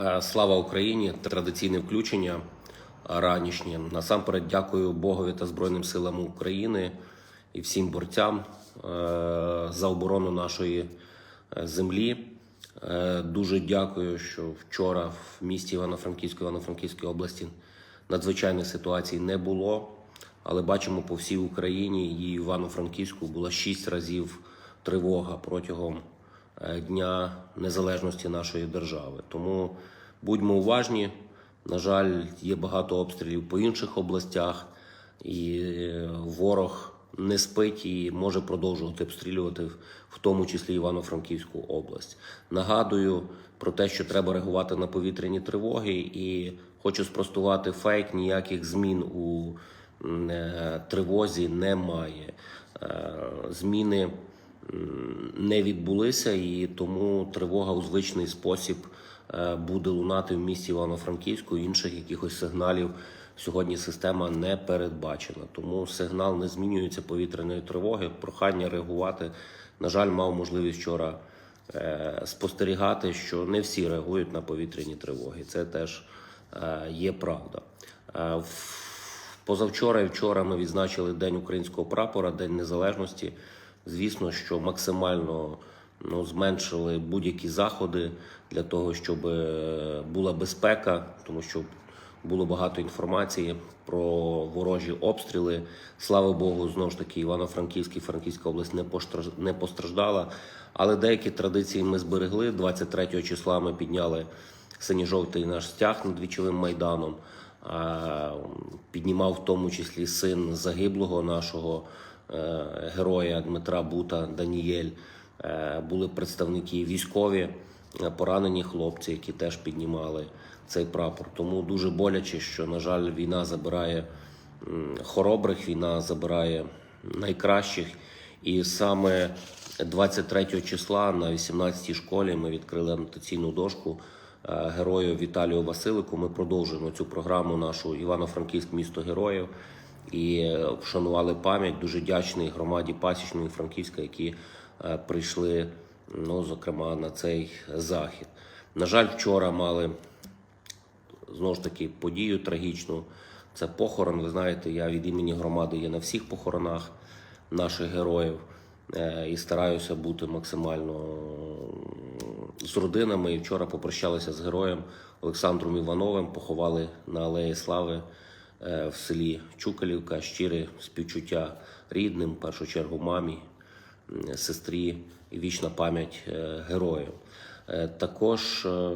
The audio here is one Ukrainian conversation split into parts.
Е, Слава Україні! Традиційне включення е, ранішнє. Насамперед дякую Богові та Збройним силам України і всім борцям е, за оборону нашої землі. Дуже дякую, що вчора в місті Івано-Франківської Івано-Франківської області надзвичайної ситуації не було. Але бачимо по всій Україні і Івано-Франківську була шість разів тривога протягом Дня Незалежності нашої держави. Тому будьмо уважні. На жаль, є багато обстрілів по інших областях, і е, ворог не спить і може продовжувати обстрілювати, в тому числі Івано-Франківську область. Нагадую про те, що треба реагувати на повітряні тривоги, і хочу спростувати фейк. Ніяких змін у е, тривозі немає. Е, Зміни не відбулися, і тому тривога у звичний спосіб е, буде лунати в місті Івано-Франківську. Інших якихось сигналів сьогодні система не передбачена. Тому сигнал не змінюється повітряної тривоги. Прохання реагувати. На жаль, мав можливість вчора е, спостерігати, що не всі реагують на повітряні тривоги. Це теж е, є правда. Позавчора і вчора ми відзначили День українського прапора, День Незалежності. Звісно, що максимально ну, зменшили будь-які заходи для того, щоб е, була безпека, тому що було багато інформації про ворожі обстріли. Слава Богу, знову ж таки, Івано-Франківський, Франківська область не постраж- постраждала. Але деякі традиції ми зберегли. 23 числа ми підняли синьо-жовтий наш стяг над вічовим майданом. Піднімав в тому числі син загиблого нашого героя Дмитра Бута Даніель. Е, Були представники військові, е, поранені хлопці, які теж піднімали цей прапор. Тому дуже боляче, що, на жаль, війна забирає хоробрих, війна забирає найкращих. І саме 23 числа на 18-й школі ми відкрили анотаційну дошку е, герою Віталію Василику. Ми продовжуємо цю програму нашу Івано-Франківськ місто героїв і е, вшанували пам'ять. Дуже вдячний громаді Пасічної Франківська, які е, прийшли, ну зокрема, на цей захід. На жаль, вчора мали знову ж таки подію трагічну. Це похорон. Ви знаєте, я від імені громади є на всіх похоронах наших героїв е, і стараюся бути максимально з родинами. І вчора попрощалися з героєм Олександром Івановим. Поховали на Алеї Слави в селі Чукалівка. Щире співчуття рідним, в першу чергу мамі, сестрі і вічна пам'ять е, героїв. Е, Також е,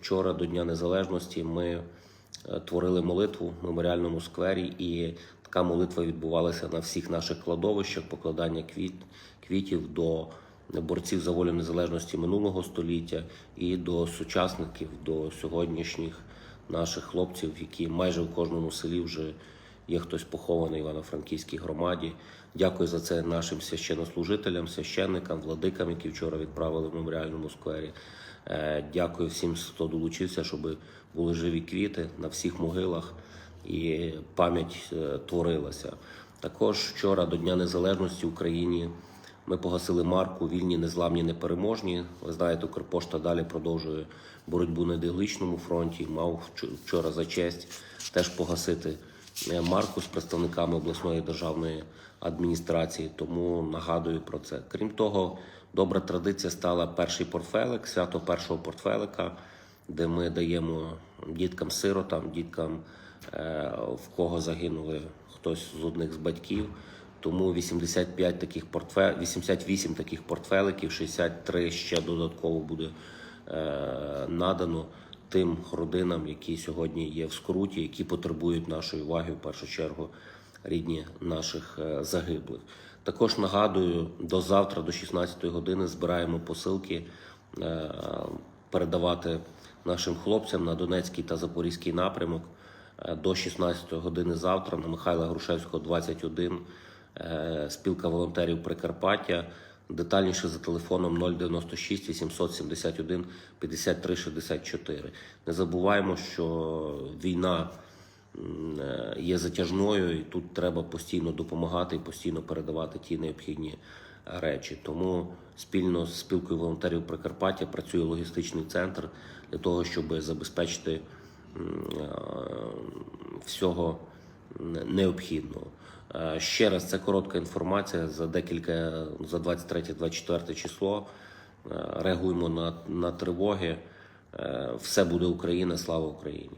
вчора до Дня Незалежності ми е, творили молитву в меморіальному сквері, і така молитва відбувалася на всіх наших кладовищах, покладання квіт, квітів до борців за волю незалежності минулого століття і до сучасників, до сьогоднішніх наших хлопців, які майже в кожному селі вже є хтось похований в Івано-Франківській громаді. Дякую за це нашим священнослужителям, священникам, владикам, які вчора відправили в меморіальному сквері. Е, Дякую всім, хто долучився, щоб були живі квіти на всіх могилах і пам'ять е, творилася. Також вчора до Дня Незалежності в Україні ми погасили марку Вільні, незламні, непереможні. Ви знаєте, Укрпошта далі продовжує боротьбу на ідеологічному фронті. Мав вчора за честь теж погасити е, марку з представниками обласної державної адміністрації. Тому нагадую про це. Крім того, добра традиція стала перший портфелик, свято першого портфелика, де ми даємо діткам-сиротам, діткам, е, в кого загинули хтось з одних з батьків. Тому 85 таких портфе... 88 таких портфеликів, 63 ще додатково буде е, надано тим родинам, які сьогодні є в скруті, які потребують нашої уваги в першу чергу рідні наших е, загиблих. Також нагадую, до завтра, до 16 години, збираємо посилки е, передавати нашим хлопцям на Донецький та Запорізький напрямок Е, до 16 години завтра на Михайла Грушевського, 21, е, спілка волонтерів Прикарпаття. Детальніше за телефоном 096 871 53 64. Не забуваємо, що війна е, є затяжною, і тут треба постійно допомагати і постійно передавати ті необхідні речі. Тому спільно з спілкою волонтерів Прикарпаття працює логістичний центр для того, щоб забезпечити е, всього необхідного. Е, Ще раз, це коротка інформація за декілька за 23-24 число. Е, Реагуємо на, на тривоги. Е, Все буде Україна, слава Україні!